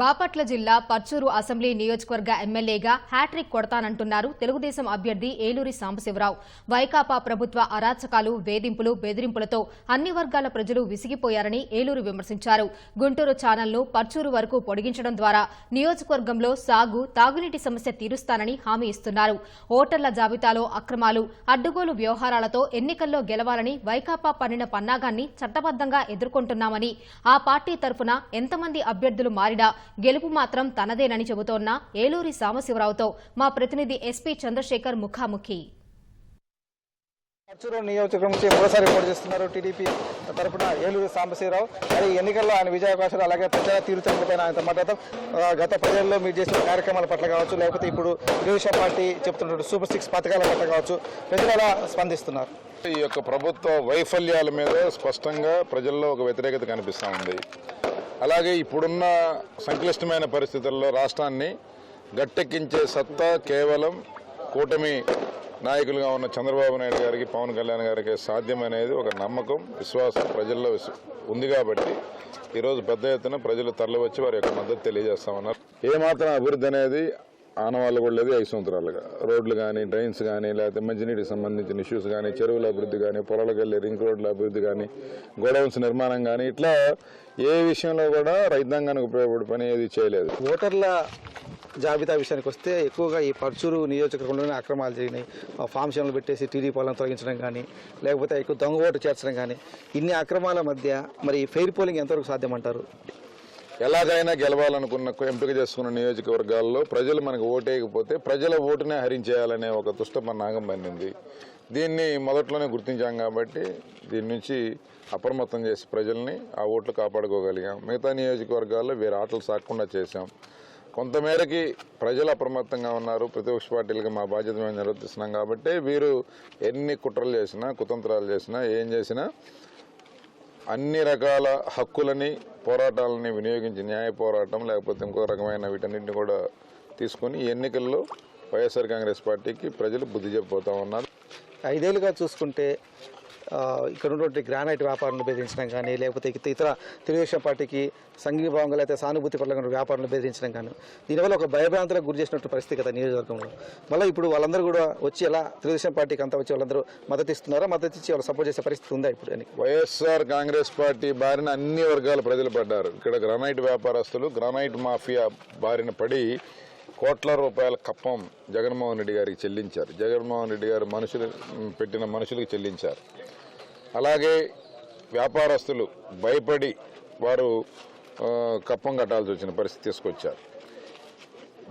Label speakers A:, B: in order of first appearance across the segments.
A: బాపట్ల జిల్లా పర్చూరు అసెంబ్లీ నియోజకవర్గ ఎమ్మెల్యేగా హ్యాట్రిక్ కొడతానంటున్నారు తెలుగుదేశం అభ్యర్థి ఏలూరి సాంబశివరావు. వైకాపా ప్రభుత్వ అరాచకాలు వేధింపులు బెదిరింపులతో అన్ని వర్గాల ప్రజలు విసిగిపోయారని ఏలూరు విమర్శించారు. గుంటూరు ఛానల్ను పర్చూరు వరకు పొడిగించడం ద్వారా నియోజకవర్గంలో సాగు తాగునీటి సమస్య తీరుస్తానని హామీ ఇస్తున్నారు. ఓటర్ల జాబితాలో అక్రమాలు అడ్డుగోలు వ్యవహారాలతో ఎన్నికల్లో గెలవాలని వైకాపా పన్నిన పన్నాగాన్ని చట్టబద్దంగా ఎదుర్కొంటున్నామని ఆ పార్టీ తరఫున ఎంతమంది అభ్యర్థులు మారినా గెలుపు మాత్రం తనదేనని చెబుతోన్న ఏలూరి సాంబశివరావుతో మా ప్రతినిధి ఎస్పీ చంద్రశేఖర్ ముఖాముఖి.
B: పర్చూరు నియోజకవర్గం నుంచి మూడోసారి పోటీ చేస్తున్నారు టీడీపీ తరపున ఏలూరు సాంబశివరావు. మరి ఎన్నికల్లో ఆయన విజయావకాశాలు అలాగే ప్రచార తీరు చంపుపైన ఆయనతో మాట్లాడతాం గత ప్రజల్లో మీరు చేసిన కార్యక్రమాల పట్ల కావచ్చు లేకపోతే ఇప్పుడు తెలుగుదేశం పార్టీ చెప్తున్నట్టు సూపర్ సిక్స్ పథకాల పట్ల కావచ్చు ప్రజలు ఎలా స్పందిస్తున్నారు?
C: ఈ యొక్క ప్రభుత్వ వైఫల్యాల మీద స్పష్టంగా ప్రజల్లో ఒక వ్యతిరేకత కనిపిస్తూ ఉంది. అలాగే ఇప్పుడున్న సంక్లిష్టమైన పరిస్థితుల్లో రాష్ట్రాన్ని గట్టెక్కించే సత్తా కేవలం కూటమి నాయకులుగా ఉన్న చంద్రబాబు నాయుడు గారికి పవన్ కళ్యాణ్ గారికి సాధ్యమనేది ఒక నమ్మకం విశ్వాసం ప్రజల్లో ఉంది కాబట్టి ఈరోజు పెద్ద ఎత్తున ప్రజలు తరలివచ్చి వారి యొక్క మద్దతు తెలియజేస్తామన్నారు. ఏమాత్రం అభివృద్ధి అనేది ఆనవాళ్ళు కూడా లేదు ఐదు సంవత్సరాలుగా. రోడ్లు కానీ డ్రైన్స్ కానీ లేకపోతే మంచినీటికి సంబంధించిన ఇష్యూస్ కానీ చెరువుల అభివృద్ధి కానీ పొలాలకు వెళ్ళే రింగ్ రోడ్ల అభివృద్ధి కానీ గోడౌన్స్ నిర్మాణం కానీ ఇట్లా ఏ విషయంలో కూడా రైతాంగానికి ఉపయోగపడే పని ఏది చేయలేదు.
B: ఓటర్ల జాబితా విషయానికి వస్తే ఎక్కువగా ఈ పర్చూరు నియోజకవర్గంలోనే అక్రమాలు జరిగినాయి. ఆ ఫామ్ షన్లు పెట్టేసి టీడీ పాలన తొలగించడం కానీ లేకపోతే ఎక్కువ దొంగ ఓటు చేర్చడం కానీ ఇన్ని అక్రమాల మధ్య మరి ఫెయిర్ పోలింగ్ ఎంతవరకు సాధ్యమంటారు?
C: ఎలాగైనా గెలవాలనుకున్న ఎంపిక చేసుకున్న నియోజకవర్గాల్లో ప్రజలు మనకు ఓటేయకపోతే ప్రజల ఓటునే హరించేయాలనే ఒక దుష్టపన్నాగం పండింది దీన్ని మొదట్లోనే గుర్తించాం కాబట్టి దీని నుంచి అప్రమత్తం చేసి ప్రజల్ని ఆ ఓట్లు కాపాడుకోగలిగాం. మిగతా నియోజకవర్గాల్లో వేరే ఆటలు సాగకుండా చేశాం. కొంతమేరకి ప్రజలు అప్రమత్తంగా ఉన్నారు. ప్రతిపక్ష పార్టీలకు మా బాధ్యత మేము నిర్వర్తిస్తున్నాం కాబట్టి వీరు ఎన్ని కుట్రలు చేసినా కుతంత్రాలు చేసినా ఏం చేసినా అన్ని రకాల హక్కులని పోరాటాలని వినియోగించి న్యాయ పోరాటం లేకపోతే ఇంకో రకమైన వీటన్నిటిని కూడా తీసుకొని ఈ ఎన్నికల్లో వైఎస్ఆర్ కాంగ్రెస్ పార్టీకి ప్రజలు బుద్ధి చెప్పబోతా ఉన్నారు.
B: ఐదేళ్ళుగా చూసుకుంటే ఇక్కడ ఉన్నటువంటి గ్రానైట్ వ్యాపారులను బెదిరించడం కానీ లేకపోతే ఇతర తెలుగుదేశం పార్టీకి సంఘీభావంగా లేకపోతే సానుభూతి పట్ల వ్యాపారులను బెదిరించడం కానీ దీనివల్ల ఒక భయభ్రాంతులకు గురి చేసినట్టు పరిస్థితి కదా నియోజకవర్గంలో. మళ్ళీ ఇప్పుడు వాళ్ళందరూ కూడా వచ్చి ఎలా తెలుగుదేశం పార్టీకి అంతా వచ్చి వాళ్ళందరూ మద్దతు ఇస్తున్నారా? మద్దతు ఇచ్చి వాళ్ళు సపోర్ట్ చేసే పరిస్థితి ఉందా ఇప్పుడు అని
C: వైఎస్ఆర్ కాంగ్రెస్ పార్టీ బారిన అన్ని వర్గాల ప్రజలు పడ్డారు. ఇక్కడ గ్రానైట్ వ్యాపారస్తులు గ్రానైట్ మాఫియా బారిన పడి కోట్ల రూపాయల కప్పం జగన్మోహన్ రెడ్డి గారికి చెల్లించారు. జగన్మోహన్ రెడ్డి గారు మనుషులు పెట్టిన మనుషులకు చెల్లించారు. అలాగే వ్యాపారస్తులు భయపడి వారు కప్పం కట్టాల్సి వచ్చిన పరిస్థితి తీసుకొచ్చారు.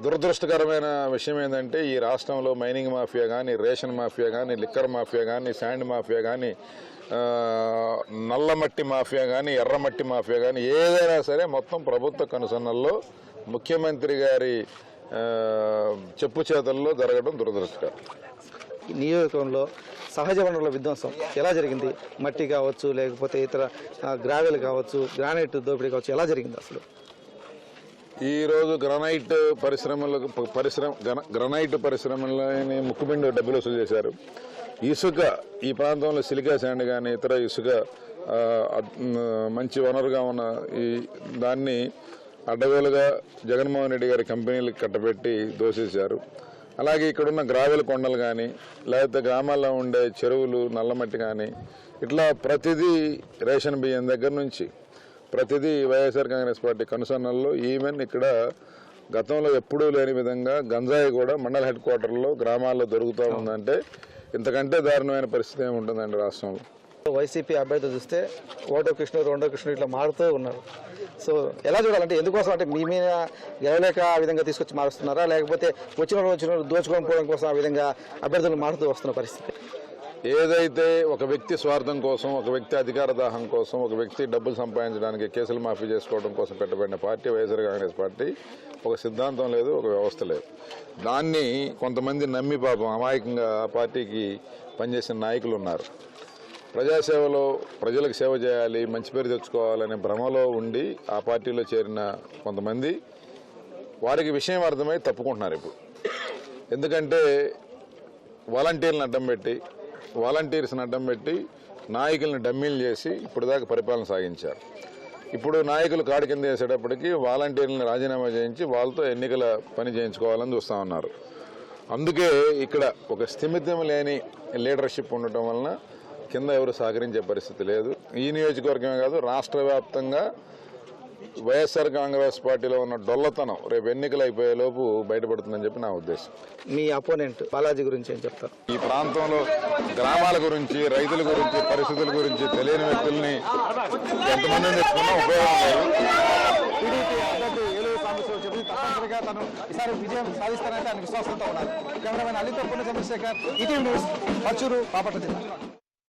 C: దురదృష్టకరమైన విషయం ఏంటంటే ఈ రాష్ట్రంలో మైనింగ్ మాఫియా కానీ రేషన్ మాఫియా కానీ లిక్కర్ మాఫియా కానీ శాండ్ మాఫియా కానీ నల్లమట్టి మాఫియా కానీ ఎర్రమట్టి మాఫియా కానీ ఏదైనా సరే మొత్తం ప్రభుత్వ కనుసన్నల్లో ముఖ్యమంత్రి గారి చెప్పు చేతల్లో జరగడం దురదృష్టకరం.
B: ఈ సహజ వనరుల విధ్వంసం. ఎలా జరిగింది? మట్టి కావచ్చు లేకపోతే ఇతర గ్రావెల్ కావచ్చు గ్రానైట్ దోపిడీ కావచ్చు ఎలా జరిగింది అసలు?
C: ఈరోజు గ్రనైట్ పరిశ్రమలకు పరిశ్రమ గ్ర- గ్రనైట్ పరిశ్రమలని ముక్కుపిండి డబ్బులు వసూలు చేశారు. ఇసుక ఈ ప్రాంతంలో సిలికా శాండ్ కానీ ఇతర ఇసుక మంచి వనరుగా ఉన్న ఈ దాన్ని అడ్డవేలుగా జగన్మోహన్ రెడ్డి గారి కంపెనీలకు కట్టబెట్టి దోషేశారు అలాగే ఇక్కడున్న గ్రావెల కొండలు కానీ లేకపోతే గ్రామాల్లో ఉండే చెరువులు నల్లమట్టి కానీ ఇట్లా ప్రతిదీ రేషన్ బియ్యం దగ్గర నుంచి ప్రతిదీ వైఎస్ఆర్ కాంగ్రెస్ పార్టీ కనుసన్నల్లో ఈవెన్ ఇక్కడ గతంలో ఎప్పుడూ లేని విధంగా గంజాయి కూడా మండల హెడ్ క్వార్టర్లో గ్రామాల్లో దొరుకుతూ ఉందంటే ఇంతకంటే దారుణమైన పరిస్థితి ఏమి ఉంటుందండి రాష్ట్రంలో?
B: వైసీపీ అభ్యర్థి చూస్తే ఓటో కృష్ణ రెండో కృష్ణ ఇట్లా మారుతూ ఉన్నారు. సో ఎలా చూడాలంటే ఎందుకోసం అంటే మీ మీద గెలవలేక ఆ విధంగా తీసుకొచ్చి మారుస్తున్నారా? లేకపోతే వచ్చిన వచ్చిన దోచుకొని పోవడం కోసం ఆ విధంగా అభ్యర్థులు మారుతూ వస్తున్న పరిస్థితి?
C: ఏదైతే ఒక వ్యక్తి స్వార్థం కోసం ఒక వ్యక్తి అధికార దాహం కోసం ఒక వ్యక్తి డబ్బులు సంపాదించడానికి కేసులు మాఫీ చేసుకోవడం కోసం పెట్టబడిన పార్టీ వైఎస్ఆర్ కాంగ్రెస్ పార్టీ ఒక సిద్ధాంతం లేదు ఒక వ్యవస్థ లేదు. దాన్ని కొంతమంది నమ్మి పాపం అమాయకంగా ఆ పార్టీకి పనిచేసిన నాయకులు ఉన్నారు. ప్రజాసేవలో ప్రజలకు సేవ చేయాలి మంచి పేరు తెచ్చుకోవాలనే భ్రమలో ఉండి ఆ పార్టీలో చేరిన కొంతమంది వారికి విషయం అర్థమై తప్పుకుంటున్నారు ఇప్పుడు. ఎందుకంటే వాలంటీర్లను అడ్డం పెట్టి వాలంటీర్స్ని అడ్డం పెట్టి నాయకుల్ని డమ్మీలు చేసి ఇప్పుడు దాకా పరిపాలన సాగించారు. ఇప్పుడు నాయకులు కాడి కింద వేసేటప్పటికి వాలంటీర్లను రాజీనామా చేయించి వాళ్ళతో ఎన్నికల పని చేయించుకోవాలని చూస్తూ ఉన్నారు. అందుకే ఇక్కడ ఒక స్థిమితం లేని లీడర్షిప్ ఉండటం వలన కింద ఎవరు సహకరించే పరిస్థితి లేదు. ఈ నియోజకవర్గమే కాదు రాష్ట్ర వ్యాప్తంగా వైఎస్ఆర్ కాంగ్రెస్ పార్టీలో ఉన్న డొల్లతనం రేపు ఎన్నికలు అయిపోయే లోపు బయటపడుతుందని చెప్పి నా ఉద్దేశం.
B: మీ అపోనెంట్ బాలాజీ గురించి ఏం చెప్తారు?
C: ఈ ప్రాంతంలో గ్రామాల గురించి రైతుల గురించి పరిస్థితుల గురించి తెలియని వ్యక్తుల్ని ఎంతమందిని తెచ్చుకున్నా ఉపయోగం లేదు.
B: టీడీపీ అభ్యర్థి ఏలూరు సాంబశివరావు చెప్పింది తప్పనిసరిగా తను ఈసారి విజయం సాధిస్తానంటే ఆయన విశ్వాసంతో ఉన్నారు కెమెరామెన్ అలీతో పూర్ణ చంద్రశేఖర్ ఈటీవీ న్యూస్ పచ్చూరు బాపట్ల జిల్లా.